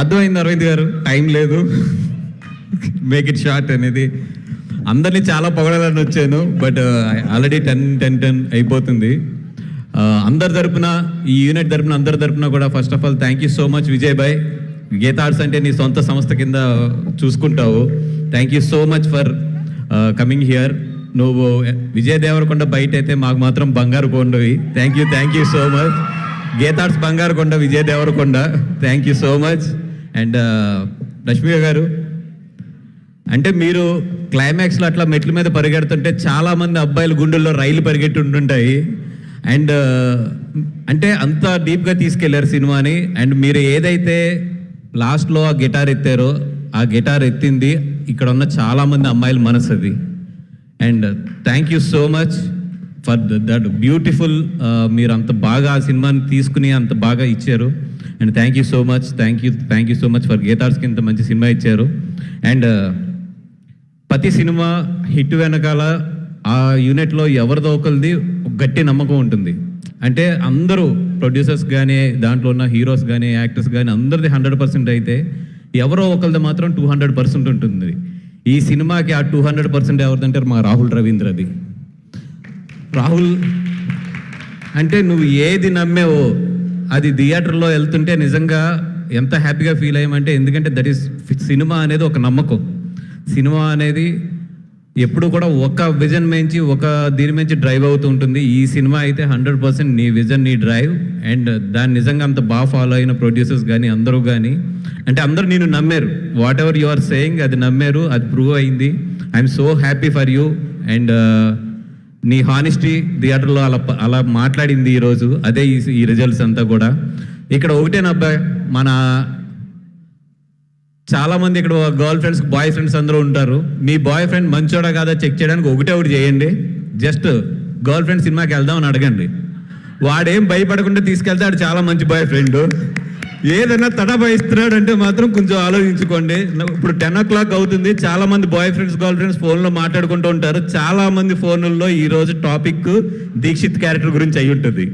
అర్థమైంది అరవింద్ గారు? టైం లేదు. మేక్ ఇట్ షార్ట్ అనేది. అందరినీ చాలా పొగడాలని వచ్చాను but already ten ten ten అయిపోతుంది. Uh, అందరి తరపున ఈ యూనిట్ తరపున అందరి తరపున కూడా first of all thank you so much Vijay bhai Geetha arts అంటే నీ సొంత సంస్థ కింద చూసుకుంటావు. Thank you so much for coming here నువ్వు విజయ్ దేవరకొండ బయట అయితే మాకు మాత్రం బంగారు కొండవి thank you thank you so much Geetha Arts బంగారు కొండ Vijay Deverakonda thank you so much and Rashmika garu అంటే మీరు క్లైమాక్స్లో అట్లా మెట్ల మీద పరిగెడుతుంటే చాలామంది అబ్బాయిల గుండెల్లో రైలు పరిగెట్టి ఉంటుంటాయి. అండ్ అంటే అంత డీప్గా తీసుకెళ్ళారు సినిమాని. అండ్ మీరు ఏదైతే లాస్ట్లో ఆ గిటార్ ఎత్తారో ఆ గిటార్ ఎత్తింది. ఇక్కడ ఉన్న చాలామంది అమ్మాయిల మనసు అది. And thank you so much for that beautiful మీరు అంత బాగా ఆ సినిమాని తీసుకుని అంత బాగా ఇచ్చారు. And thank you so much thank you thank you so much for గీతార్స్కి ఇంత మంచి సినిమా ఇచ్చారు. అండ్ uh, ప్రతి సినిమా హిట్ వెనకాల ఆ యూనిట్లో ఎవరిదో ఒకరిది ఒక గట్టి నమ్మకం ఉంటుంది. అంటే అందరూ ప్రొడ్యూసర్స్ కానీ దాంట్లో ఉన్న హీరోస్ కానీ యాక్టర్స్ కానీ అందరిది హండ్రెడ్ పర్సెంట్ అయితే ఎవరో ఒకరిది మాత్రం టూ హండ్రెడ్ పర్సెంట్ ఉంటుంది. ఈ సినిమాకి ఆ టూ హండ్రెడ్ పర్సెంట్ ఎవరిదంటే మా రాహుల్ రవీంద్రది రాహుల్ అంటే నువ్వు ఏది నమ్మేవో అది థియేటర్లో వెళ్తుంటే నిజంగా ఎంత హ్యాపీగా ఫీల్ అయ్యామంటే ఎందుకంటే దట్ ఈస్ సినిమా అనేది ఒక నమ్మకం. సినిమా అనేది ఎప్పుడు కూడా ఒక విజన్ మించి ఒక దీని మించి డ్రైవ్ అవుతూ ఉంటుంది. ఈ సినిమా అయితే హండ్రెడ్ పర్సెంట్ నీ విజన్ నీ డ్రైవ్ అండ్ దాన్ని నిజంగా అంత బాగా ఫాలో అయిన ప్రొడ్యూసర్స్ కానీ అందరూ కానీ అంటే అందరూ నేను నమ్మారు. Whatever you are saying అది నమ్మారు అది ప్రూవ్ అయింది. I'm so happy for you and నీ హానెస్టీ థియేటర్లో అలా అలా మాట్లాడింది ఈరోజు అదే ఈ ఈ రిజల్ట్స్ అంతా కూడా. ఇక్కడ ఒకటేనబ్బా మన చాలామంది ఇక్కడ గర్ల్ ఫ్రెండ్స్ బాయ్ ఫ్రెండ్స్ అందరూ ఉంటారు. మీ బాయ్ ఫ్రెండ్ మంచోడా కాదా చెక్ చేయడానికి ఒకటే ఒకటి చేయండి. జస్ట్ గర్ల్ ఫ్రెండ్ సినిమాకి వెళ్దామని అడగండి. వాడేం భయపడకుండా తీసుకెళ్తే వాడు చాలా మంచి బాయ్ ఫ్రెండ్ ఏదైనా తడబాయిస్తున్నాడు అంటే మాత్రం కొంచెం ఆలోచించుకోండి. ఇప్పుడు టెన్ ఓ క్లాక్ అవుతుంది. చాలా మంది బాయ్ ఫ్రెండ్స్ గర్ల్ ఫ్రెండ్స్ ఫోన్లో మాట్లాడుకుంటూ ఉంటారు. చాలా మంది ఫోన్లలో ఈ రోజు టాపిక్ దీక్షిత్ క్యారెక్టర్ గురించి అయి ఉంటుంది.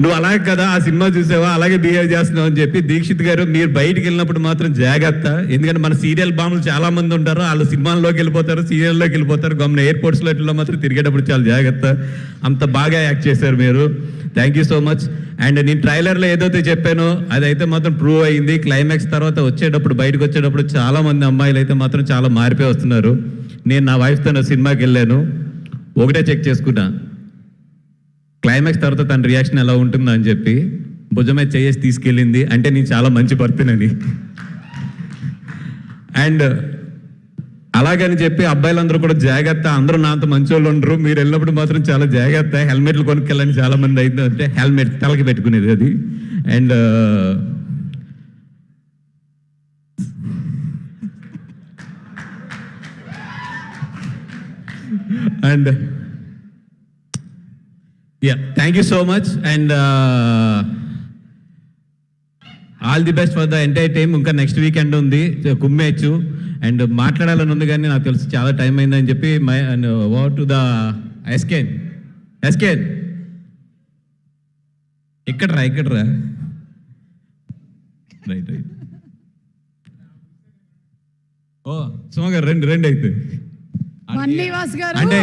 నువ్వు అలాగే కదా ఆ సినిమా చూసావా? అలాగే బిహేవ్ చేస్తున్నావు అని చెప్పి దీక్షిత్ గారు మీరు బయటికి వెళ్ళినప్పుడు మాత్రం జాగ్రత్త. ఎందుకంటే మన సీరియల్ బాములు చాలా మంది ఉంటారు. వాళ్ళు సినిమాల్లోకి వెళ్ళిపోతారు సీరియల్లోకి వెళ్ళిపోతారు. గమన ఎయిర్పోర్ట్స్లో ఇట్లా మాత్రం తిరిగేటప్పుడు చాలా జాగ్రత్త. అంత బాగా యాక్ట్ చేశారు మీరు. Thank you so much and నేను ట్రైలర్లో ఏదైతే చెప్పానో అదైతే మాత్రం ప్రూవ్ అయింది. క్లైమాక్స్ తర్వాత వచ్చేటప్పుడు బయటకు వచ్చేటప్పుడు చాలామంది అమ్మాయిలు అయితే మాత్రం చాలా మారిపోయి వస్తున్నారు. నేను నా వైఫ్తో సినిమాకి వెళ్ళాను. ఒకటే చెక్ చేసుకున్నా. క్లైమాక్స్ తర్వాత తన రియాక్షన్ ఎలా ఉంటుందో అని చెప్పి భుజమే చేసి తీసుకెళ్ళింది. అంటే నేను చాలా మంచి భర్తనని. అండ్ అలాగని చెప్పి అబ్బాయిలందరూ కూడా జాగ్రత్త అందరూ నాంత మంచోళ్ళు ఉండరు. మీరు వెళ్ళినప్పుడు మాత్రం చాలా జాగ్రత్త. హెల్మెట్లు కొనుక్కెళ్ళని చాలా మంది అయింది అంటే హెల్మెట్ తలకి పెట్టుకునేది అది. And and yeah thank you so much and all the best for the entire time ఇంకా నెక్స్ట్ వీకెండ్ ఉంది. కుమ్మేచ్చు. అండ్ మాట్లాడాలని ఉంది కానీ నాకు తెలుసు చాలా టైం అయిందని చెప్పి my and what to the ఎస్కేన్. ఎస్కేన్. ఇక్కడరా ఇక్కడరా. Right right. ఓ సుమ గారు రెండు రెండు అయితే. అంటే